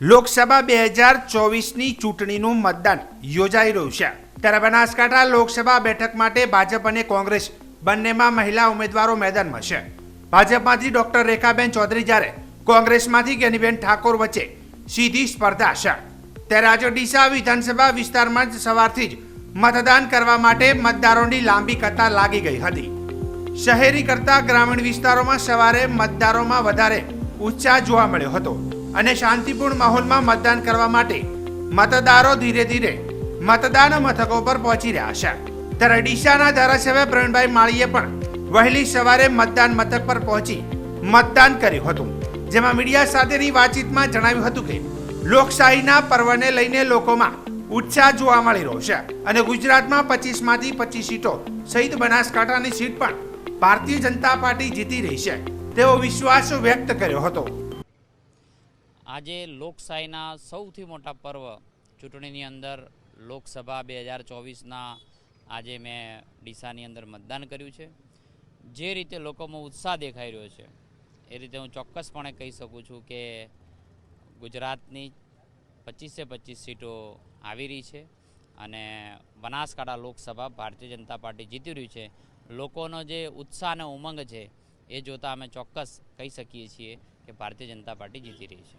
લોકસભા બે હજાર ચોવીસની ચૂંટણીનું મતદાન યોજાઈ રહ્યું છે. ત્યારે બનાસકાંઠા લોકસભા બેઠક માટે ભાજપ અને કોંગ્રેસ બંનેમાં મહિલા ઉમેદવારો મેદાનમાં છે. ભાજપમાંથી ડોક્ટર રેખાબેન ચૌધરી જ્યારે કોંગ્રેસમાંથી ગેનીબેન ઠાકોર વચ્ચે સીધી સ્પર્ધા છે. ત્યારે આજે ડીસા વિધાનસભા વિસ્તારમાં જ સવારથી જ મતદાન કરવા માટે મતદારોની લાંબી કતાર લાગી ગઈ હતી. શહેરી કરતા ગ્રામીણ વિસ્તારોમાં સવારે મતદારોમાં વધારે ઉત્સાહ જોવા મળ્યો હતો. અને શાંતિપૂર્ણ માહોલમાં મતદાન કરવા માટે મતદારો ધીરે ધીરે મતદાન મથકો પર પહોંચી રહ્યા છે. ત્યારે ડીસાના ધારાસભ્ય પ્રવીણભાઈ માળીએ પણ વહેલી સવારે મતદાન મથક પર પહોંચી મતદાન કર્યું હતું. જેમાં મીડિયા સાથેની વાતચીતમાં જણાવ્યું હતું કે, લોકશાહીના પર્વને લઈને લોકોમાં ઉત્સાહ જોવા મળી રહ્યો છે અને ગુજરાતમાં પચીસમાંથી પચીસ સીટો સહિત બનાસકાંઠાની સીટ પણ ભારતીય જનતા પાર્ટી જીતી રહી છે તેવો વિશ્વાસ વ્યક્ત કર્યો હતો. આજે લોકશાહીના સૌથી મોટા પર્વ ચૂંટણીની અંદર લોકસભા બે હજાર ચોવીસના આજે મેં ડીસાની અંદર મતદાન કર્યું છે. જે રીતે લોકોમાં ઉત્સાહ દેખાઈ રહ્યો છે, એ રીતે હું ચોક્કસપણે કહી શકું છું કે ગુજરાતની પચીસે પચીસ સીટો આવી રહી છે અને બનાસકાંઠા લોકસભા ભારતીય જનતા પાર્ટી જીતી રહ્યું છે. લોકોનો જે ઉત્સાહ અને ઉમંગ છે, એ જોતાં અમે ચોક્કસ કહી શકીએ છીએ કે ભારતીય જનતા પાર્ટી જીતી રહી છે.